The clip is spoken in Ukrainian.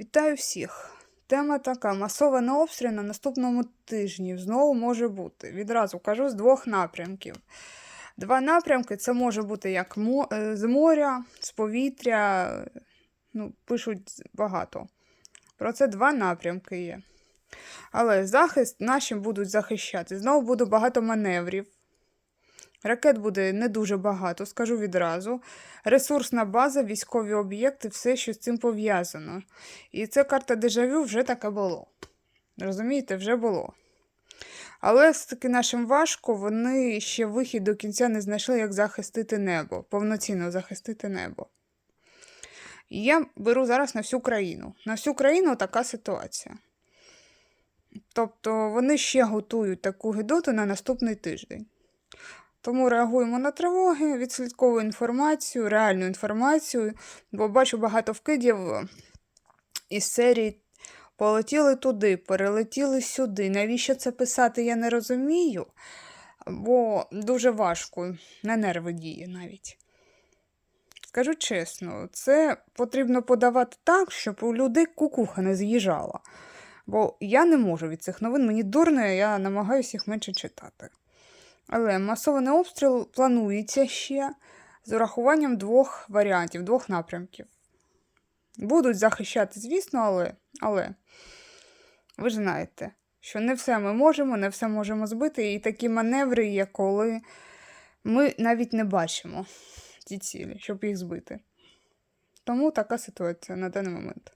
Вітаю всіх! Тема така: масований обстріл на наступному тижні знову може бути. Відразу кажу з двох напрямків. Два напрямки це може бути як е, з моря, з повітря. Ну, пишуть багато. Про це два напрямки є. Але захист нашим будуть захищати. Знову буде багато маневрів. Ракет буде не дуже багато, скажу відразу. Ресурсна база, військові об'єкти, все, що з цим пов'язано. І це карта дежавю вже таке було. Розумієте, вже було. Але все-таки нашим важко, вони ще вихід до кінця не знайшли, як захистити небо, повноцінно захистити небо. І я беру зараз на всю країну. На всю країну така ситуація. Тобто вони ще готують таку гидоту на наступний тиждень. Тому реагуємо на тривоги, відслідковую інформацію, реальну інформацію, бо бачу багато вкидів із серії полетіли туди, перелетіли сюди. Навіщо це писати, я не розумію, бо дуже важко, на нерви діє навіть. Скажу чесно, це потрібно подавати так, щоб у людей кукуха не з'їжджала. Бо я не можу від цих новин, мені дурно, я намагаюся їх менше читати. Але масований обстріл планується ще з урахуванням двох варіантів, двох напрямків. Будуть захищати, звісно, але, але ви ж знаєте, що не все ми можемо, не все можемо збити, і такі маневри є, коли ми навіть не бачимо ті цілі, щоб їх збити. Тому така ситуація на даний момент.